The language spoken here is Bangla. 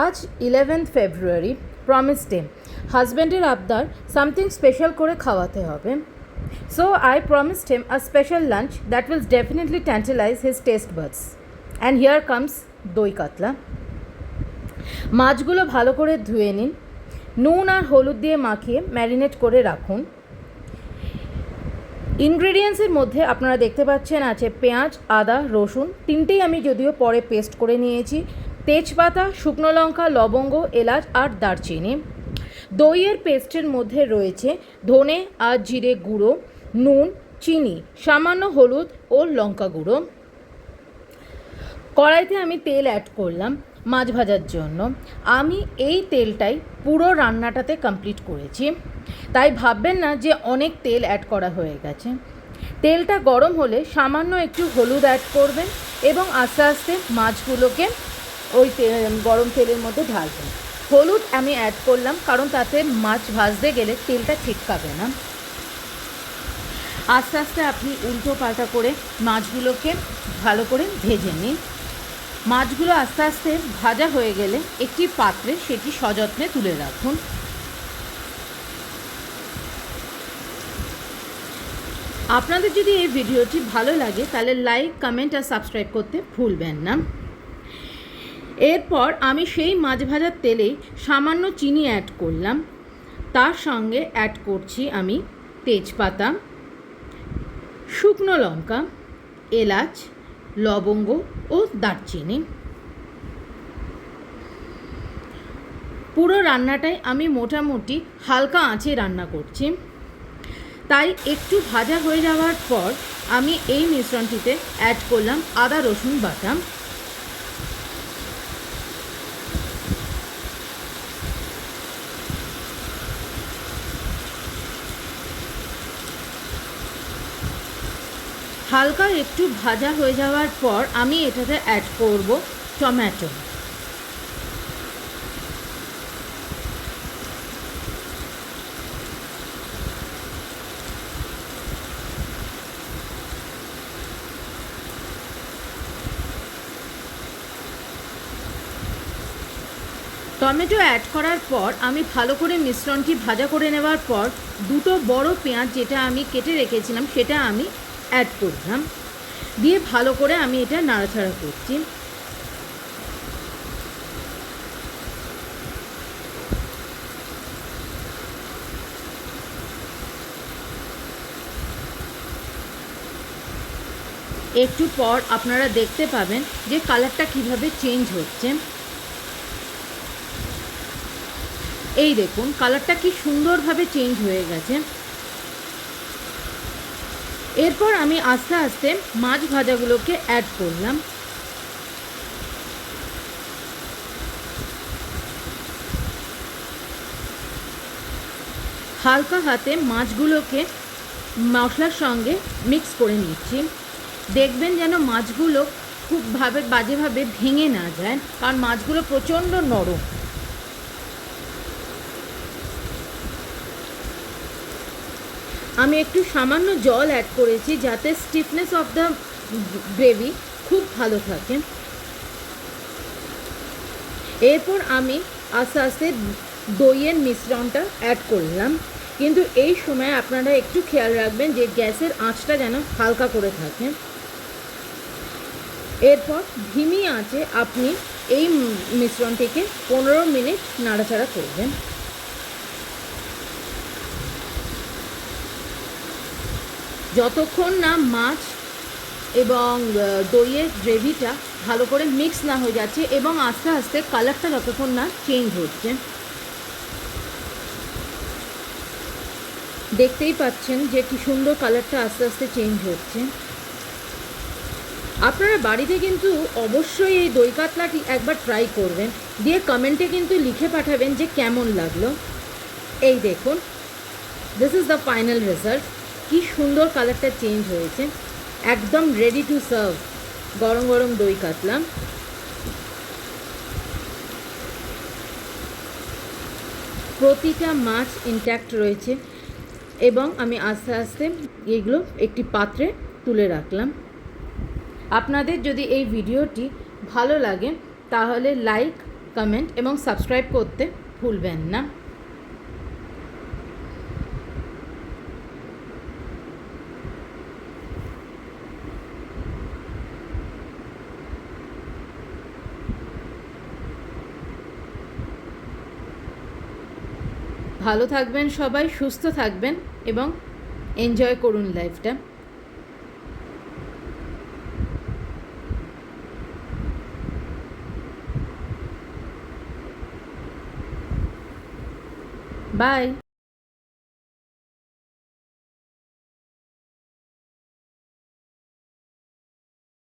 আজ ইলেভেন্থ ফেব্রুয়ারি প্রমিস ডে হাজব্যান্ডের আবদার সামথিং স্পেশাল করে খাওয়াতে হবে। So I promised him a special lunch that will definitely tantalise his taste buds and here comes doi katla. মাছগুলো ভালো করে ধুয়ে নিন। নুন আর হলুদ দিয়ে মাখিয়ে ম্যারিনেট করে রাখুন। ইনগ্রেডিয়েন্টসের মধ্যে আপনারা দেখতে পাচ্ছেন আছে পেঁয়াজ, আদা, রসুন। তিনটেই আমি যদিও পরে পেস্ট করে নিয়েছি। তেজপাতা, শুকনো লঙ্কা, লবঙ্গ, এলাচ আর দারচিনি। দইয়ের পেস্টের মধ্যে রয়েছে ধনে আর জিরে গুঁড়ো, নুন, চিনি, সামান্য হলুদ ও লঙ্কা গুঁড়ো। কড়াইতে আমি তেল অ্যাড করলাম মাছ ভাজার জন্য। আমি এই তেলটাই পুরো রান্নাটাতে কমপ্লিট করেছি। তাই ভাববেন না যে অনেক তেল অ্যাড করা হয়ে গেছে। তেলটা গরম হলে সামান্য একটু হলুদ অ্যাড করবেন এবং আস্তে আস্তে মাছগুলোকে ওই গরম তেলের মধ্যে ঢালবেন হলুদ আমি অ্যাড করলাম, কারণ তাতে মাছ ভাজতে গেলে তেলটা ছিটকাবে না। আস্তে আস্তে আপনি উল্টো পাল্টা করে মাছগুলোকে ভালো করে ভেজে নিন। মাছগুলো আস্তে আস্তে ভাজা হয়ে গেলে একটি পাত্রে সেটি সযত্নে তুলে রাখুন। আপনাদের যদি এই ভিডিওটি ভালো লাগে, তাহলে লাইক কমেন্ট আর সাবস্ক্রাইব করতে ভুলবেন না। এরপর আমি সেই মাছ ভাজার তেলেই সামান্য চিনি অ্যাড করলাম। তার সঙ্গে অ্যাড করছি আমি তেজপাতা, শুকনো লঙ্কা, এলাচ, লবঙ্গ ও দারচিনি। পুরো রান্নাটাই আমি মোটামুটি হালকা আঁচে রান্না করছি। তাই একটু ভাজা হয়ে যাওয়ার পর আমি এই মিশ্রণটিতে অ্যাড করলাম আদা, রসুন বাটা। হালকা একটু ভাজা হয়ে যাওয়ার পর আমি এটাতে অ্যাড করব টমেটো টমেটো অ্যাড করার পর আমি ভালো করে মিশ্রণটি ভাজা করে নেওয়ার পর দুটো বড় পেঁয়াজ যেটা আমি কেটে রেখেছিলাম সেটা আমি অ্যাড করলাম। দিয়ে ভালো করে আমি এটা নাড়াচাড়া করছি। একটু পর আপনারা দেখতে পাবেন যে কালারটা কীভাবে চেঞ্জ হচ্ছে। এই দেখুন, কালারটা কি সুন্দরভাবে চেঞ্জ হয়ে গেছে। এরপর আমি আস্তে আস্তে মাছ ভাজাগুলোকে অ্যাড করলাম। হালকা হাতে মাছগুলোকে মশলার সঙ্গে মিক্স করে নিচ্ছি। দেখবেন যেন মাছগুলো খুবভাবে বাজেভাবে ভেঙে না যায়, কারণ মাছগুলো প্রচণ্ড নরম। আমি একটু সামান্য জল অ্যাড করেছি যাতে স্টিফনেস অফ দ্য গ্রেভি খুব ভালো থাকে। এরপর আমি আস্তে আস্তে দইয়ের মিশ্রণটা অ্যাড করলাম। কিন্তু এই সময় আপনারা একটু খেয়াল রাখবেন যে গ্যাসের আঁচটা যেন হালকা করে থাকে। এরপর ধিমি আঁচে আপনি এই মিশ্রণটিকে পনেরো মিনিট নাড়াচাড়া করবেন। যতক্ষণ না মাছ এবং দইয়ের গ্রেভিটা ভালো করে মিক্স না হয়ে যাচ্ছে এবং আস্তে আস্তে কালারটা যতক্ষণ না চেঞ্জ হচ্ছে। দেখতেই পাচ্ছেন যে কি সুন্দর কালারটা আস্তে আস্তে চেঞ্জ হচ্ছে। আপনারা বাড়িতে কিন্তু অবশ্যই এই দই কাতলাটি একবার ট্রাই করবেন। দিয়ে কমেন্টে কিন্তু লিখে পাঠাবেন যে কেমন লাগল। এই দেখুন this is the final result কি সুন্দর কালারটা চেঞ্জ হয়েছে। একদম রেডি টু সার্ভ গরম গরম দই কাতলা প্রতিটা মাছ ইনট্যাক্ট রয়েছে এবং আমি আস্তে আস্তে এগুলো একটি পাত্রে তুলে রাখলাম। আপনাদের যদি এই ভিডিওটি ভালো লাগে, তাহলে লাইক কমেন্ট এবং সাবস্ক্রাইব করতে ভুলবেন না। ভালো থাকবেন সবাই সুস্থ থাকবেন এবং এনজয় করুন লাইফটা বাই